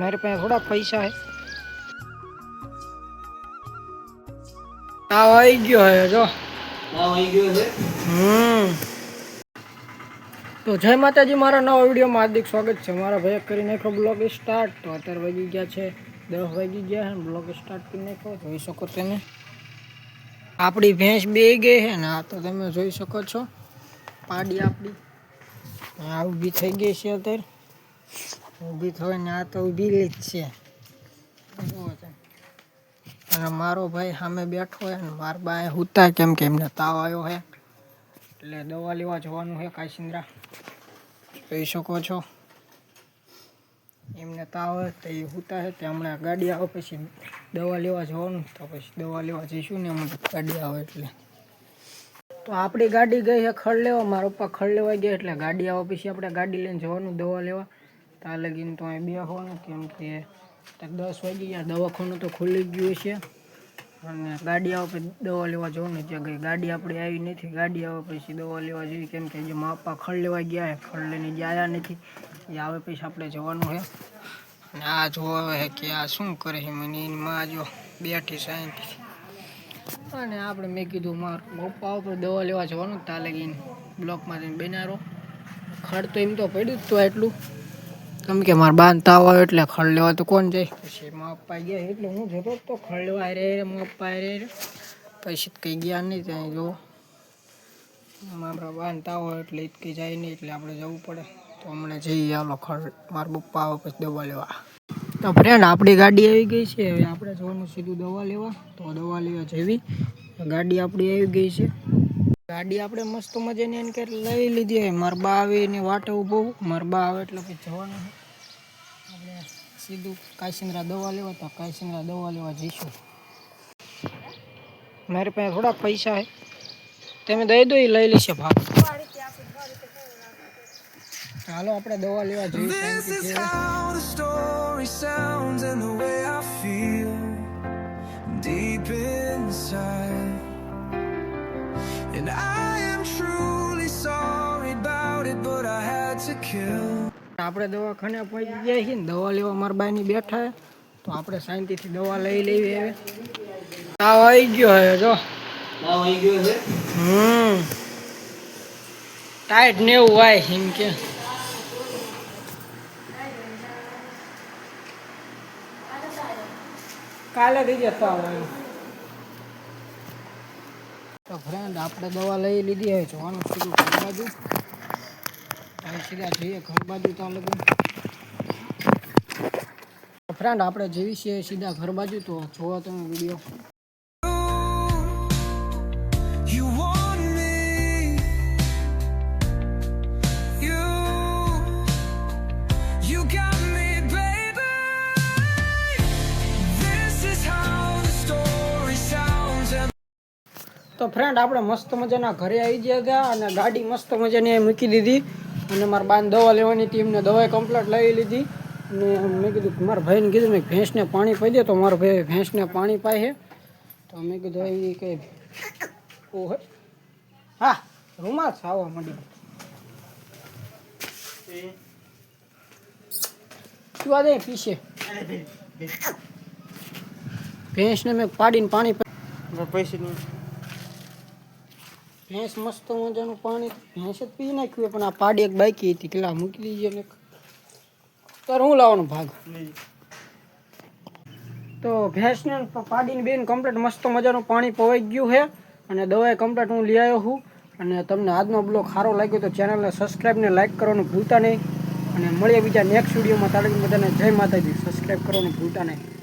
મારી પાસે થોડાક પૈસા હે તાવ આવી ગયો હે જો. આવી ગયો છે? હમ. તો જય માતાજી મારા નવા વિડીયોમાં હાર્દિક સ્વાગત છે. મારા ભાઈ કરી નાખ્યો બ્લોગ સ્ટાર્ટ તો અત્યારે વાગી ગયા છે દસ વાગી ગયા છે બ્લોગ સ્ટાર્ટ કરી નાખ્યો. જોઈ શકો તમે. આપણી ભેંસ બે ગઈ છે ને આ તો તમે જોઈ શકો છો. પાડી આપણી. આ ઊભી થઈ ગઈ છે અત્યારે. ઊભી ને આ તો ઊભી જ છે. અને મારો ભાઈ સામે બેઠો હોય ને મારા બા હુતા કેમ કે એમને તાવ આવ્યો છે. એટલે દવા લેવા જવાનું છે કાશિંદ્રા. જોઈ શકો છો. એમને તાવ તો એ હુતા છે. તે હમણાં ગાડી આવે પછી દવા લેવા જવાનું તો પછી દવા લેવા જઈશું ને હમણાં ગાડી આવે એટલે. તો આપણી ગાડી ગઈ છે ખડ લેવા. મારા પપ્પા ખડ લેવા ગયા એટલે ગાડી આવે પછી આપણે ગાડી લઈને જવાનું દવા લેવા. ત્યાં લગીને તો અહીં બેસવાનું કેમ કે દસ વાગી ગયા, દવાખાનું તો ખુલી ગયું છે. અને ગાડી આવે પછી દવા લેવા જવાનું ત્યાં ગઈ. ગાડી આપણી આવી નથી, ગાડી આવે પછી દવા લેવા જઈએ. કેમ કે જે માપા ખડ લેવા ગયા છે, ખડ લઈને આવ્યા નથી. એ આવે પછી આપણે જવાનું છે. અને આ જોવે છે કે આ શું કરે છે મને, એની માં જો બેઠી શાંતિથી અને આપણે મેં કીધું મારું પપ્પા ઉપર દવા લેવા જવાનું તાલે લગીને. બ્લોકમાં જઈને બેનારો. ખડ તો એમ તો પડ્યું જ તો એટલું કેમ કે મારા બાંધતા આવે એટલે ખડ લેવા તો કોણ જાય? પછી મા પપ્પા ગયા એટલે હું જતો તો ખડ લેવા રે મા પપ્પા રે પછી કંઈ ગયા નહીં ત્યાં, જો. મારા બાંધતા હોય એટલે કંઈ જાય નહીં, એટલે આપણે જવું પડે. તો હમણાં જઈએ હાલો ખડ મારા પપ્પા આવે પછી દવા લેવા. તો ફ્રેન્ડ આપણી ગાડી આવી ગઈ છે, હવે આપણે જવાનું સીધું દવા લેવા. તો દવા લેવા જેવી. ગાડી આપણી આવી ગઈ છે. ગાડી આપણે મસ્ત મજાની એને કે લઈ લીધી મારા બા આવે એને વાટે ઊભો મરબા આવે એટલે પછી જવાનું આપણે સીધું કાશિંદ્રા દવા લેવા, તો કાશિંદ્રા દવા લેવા જઈશું. મારી પાસે થોડાક પૈસા છે. તમે દઈ દો, એ લઈ લેશે ભાગ ચાલો આપણે દવા લેવા જઈએ. આપણે દવાખાને પહોંચી ગયા છીએ ને દવા લેવા મારા બાઈની બેઠા તો આપણે શાંતિથી દવા લઈ લેવી હવે. તાવ આવી ગયો હવે જો. હમ. ટાઈટ ને એવું હોય એમ કે. કાલે થઈ જતા આવ્યો તો ફ્રેન્ડ આપણે દવા લઈ લીધી હવે જોવાનું સીધું ઘર બાજુ હવે સીધા જઈએ ઘર બાજુ ત્યાં લગન ફ્રેન્ડ આપણે જેવી છીએ સીધા ઘર બાજુ તો જોવો તમે વીડિયો. તો ફ્રેન્ડ આપણે મસ્ત મજાના ઘરે આવી ગયા હતા અને ગાડી મસ્ત મજાની મૂકી દીધી. અને મારા બાને દવા લેવાની હતી, એમને દવાઈ કમ્પ્લેટ લઈ લીધી. અને મેં કીધું મારા ભાઈને કીધું, મેં ભેંસને પાણી પાઈ દે, તો મારો ભાઈ ભેંસને પાણી છે. તો મેં કીધું, એ કંઈ ઓહે હા. રૂમાલ આવવા માંડી પીવા દે પીશે ભેંસને મેં પાડીને પાણી પૈસા ભેંસ મસ્ત મજાનું પાણી ભેંસ જ પી નાખ્યું પણ આ પાડી એક બાકી હતી. કેટલા મૂકી દીજે ને તારે હું લાવવાનો ભાગ? તો ભેંસને પાડીને બેન કમ્પ્લીટ મસ્ત મજાનું પાણી પવાઈ ગયું છે અને દવાએ કમ્પ્લીટ હું લઈ આવ્યો છું. અને તમને આજનો બ્લોગ સારો લાગ્યો તો ચેનલને સબસ્ક્રાઈબ ને લાઈક કરવાનું ભૂલતા નહીં. અને મળીએ બીજા નેક્સ્ટ વિડીયોમાં તારે બધાને જય માતાજી. સબસ્ક્રાઈબ કરવાનું ભૂલતા નહીં.